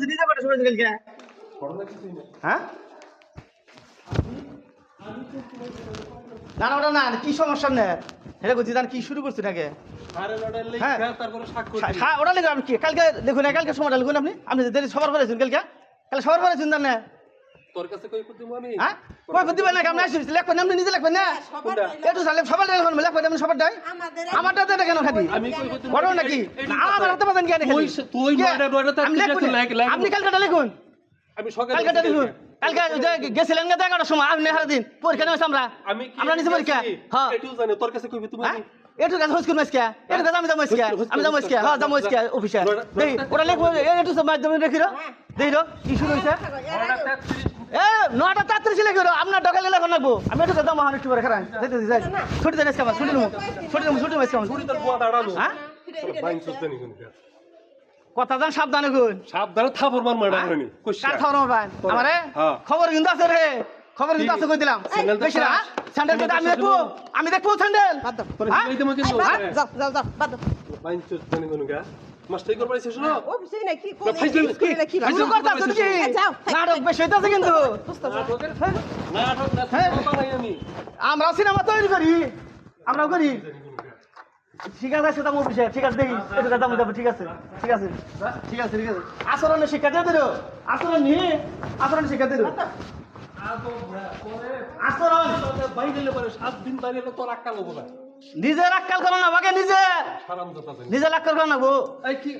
সময় নিজে কটার সময় কালকে। হ্যাঁ? না না ওটা না কি সমস্যা নেই এটা করছি জান কি শুরু করছি নাকি হ্যাঁ। হ্যাঁ ওটা লিখুন আপনি কি? কালকে দেখুন না কালকে সময়টা লিখুন আপনি। আপনি সবার পরে কালকে? কালকে সবার পরে চিন্তা না তোর কাছে কই করতে আমি? হ্যাঁ? কই করতে পারেন না আপনি আসছিস লেখবেন আপনি নিজে লেখবেন না? একটু সালে সবার লেখবেন লেখবেন আপনি সবার আমারটা দেন কেন খালি আমি কই বড় নাকি? আমার হাতে পাবেন কেন তুই- তুই? নয়টা নয়টা। আপনি কালকেটা লিখুন। আমি সকালে কালকেটা লিখুন। কালকে যে গেছিলেন না এগারোটার সময় আপনি পরীক্ষা আমরা। আমরা নিচে পরীক্ষা। হ্যাঁ এটু জানি তোর কাছে কইবি তুমি? হ্যাঁ? এটু মাসকে এটু আমি যাব মাসকে আমি যাব মাসকে হ্যাঁ যাব মাসকে অফিসে। দেই ওরা লিখব এটু সব মাধ্যমে রেখি রো কি শুরু হইছে এ নটা তাড়াতাড়ি লিখে রো আপনার ডকালে লাগবো? আমি একটু করে যাইতে যাই ছুটি দেন ছুটি নেব ছুটি নেব ছুটি তোর বুয়া হ্যাঁ? কথা জান সাবধানে গুন সাবধানে থাপর মার মারা হয়নি কার খাওয়ার আমার ভাই আমারে? হ্যাঁ। খবর কিন্তু আছে রে। খবর কিন্তু আছে কই দিলাম। বেশি না স্যান্ডেল কিন্তু আমি দেখব। আমি দেখব স্যান্ডেল? যাও যাও বাদ দাও। বাইন সুস্তে নি কোন গা মাস্টার করবার আইছিস না? অফিসে না কি না, ফাইজলামি করে কি শুরু করতে আছো। কি নাটক বেশি হইতাছে কিন্তু। নাটকের নাটক না হ্যাঁ। নাই আমি। আমরা সিনেমা তৈরি করি। আমরাও করি। ঠিক আছে সেটা আমার বিষয়। ঠিক আছে দেখি। এটা দাম যাব ঠিক আছে। ঠিক আছে। ঠিক আছে ঠিক আছে। আচরণের শিক্ষা দিয়ে দিল। আচরণ নিয়ে আচরণের শিক্ষা দিয়ে দিল। নিজের আক্কাল করো না বাকে নিজে। নিজের আক্কাল করো না গো। এই কি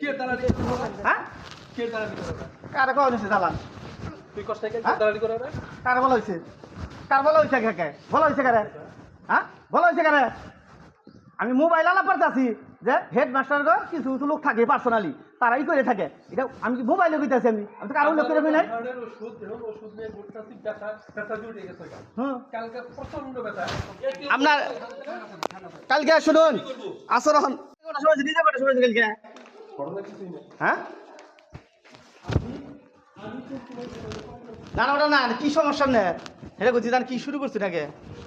কে দাঁড়ালি হ্যাঁ? কারে কওয়া হয়েছে দালান তুই কষ্ট কে হ্যাঁ? করে কার হয়েছে কার হয়েছে কাকে হয়েছে কারে? হ্যাঁ? হয়েছে কারে? আমি মোবাইল আলাপ পারতাছি যে হেডমাস্টার গো কিছু কিছু লোক থাকে পার্সোনালি তারাই করে থাকে। এটা আমি কি মোবাইলে কইতাছি আমি? আমি তো কারও লোক করে ব্যথা আপনার কালকে শুনুন কটা সময় কালকে না হ্যাঁ? না না ওটা না কি সমস্যা নেই এটা করছি জান কি শুরু করছি নাকি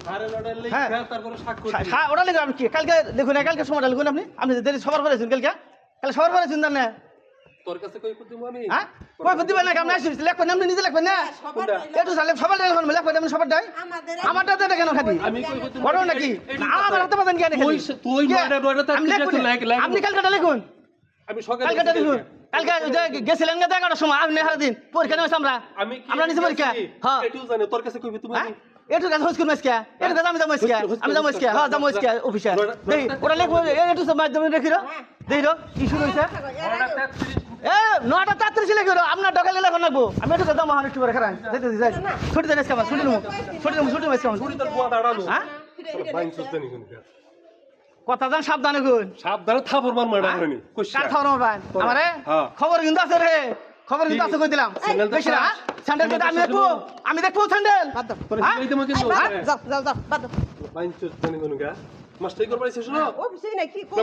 সাড়ে হ্যাঁ। হ্যাঁ, হ্যাঁ ওটা লিখুন আমি কি কালকে দেখুন না কালকে সময়টা লিখুন আপনি। আপনি যে দেরি সবার পরে কালকে। কালকে সবার পরে চিন্তা না? তোর কাছে কই করতে আমি? হ্যাঁ? কই বুদ্ধি না আপনি নিজে লেখবেন না? একটু সালে সবার লেখবেন লেখবেন আপনি সবার ডাই আমারটা দেন কেন খালি? আমি কই করতে বড় নাকি? না, আমার হাতে কেন খালি? তুই- আমি। লেখ, লেখ। আপনি কালকেটা লিখুন। আমি সকালে কালকেটা লিখুন। কালকে গেছিলেন না এগারোটার সময় আপনি হারা দিন পরীক্ষা নেমেছে আমরা আমরা নিচে পরীক্ষা হ্যাঁ এটু জানি তোর কাছে কইবি তুমি হ্যাঁ এটু কাজ কোন মাসকে এটু কাজ আমি যাব মাসকে আমি যাব মাসকে হ্যাঁ যাব মাসকে অফিসে দেই ওরা লিখব এটু সব মাধ্যমে রেখি রো দেই রো কি শুরু হইছে এ নটা তাড়াতাড়ি লেখে রো আপনার ডকালে লেখন লাগবো আমি এটু কাজ আমার একটু যাই ছুটি দেন আজকে আমার ছুটি নেব ছুটি নেব ছুটি আমার হ্যাঁ বাইন সুস্তে নি কোন গা। কথা জান সাবধানে গুন সাবধানে থাপর মার মারা কইনি কার থাপর আমার ভাই আমারে? হ্যাঁ। খবর কিন্তু আছে রে। খবর কিন্তু? আছে কই দিলাম তো বেশি না শ্বাস। স্যান্ডেল কিন্তু আমি দেখব। আমি দেখব স্যান্ডেল। বাদ দাও। তোর হ্যাঁ? যাও যাও যাও বাদ দাও। বাইন জানি কোন গা না কি করে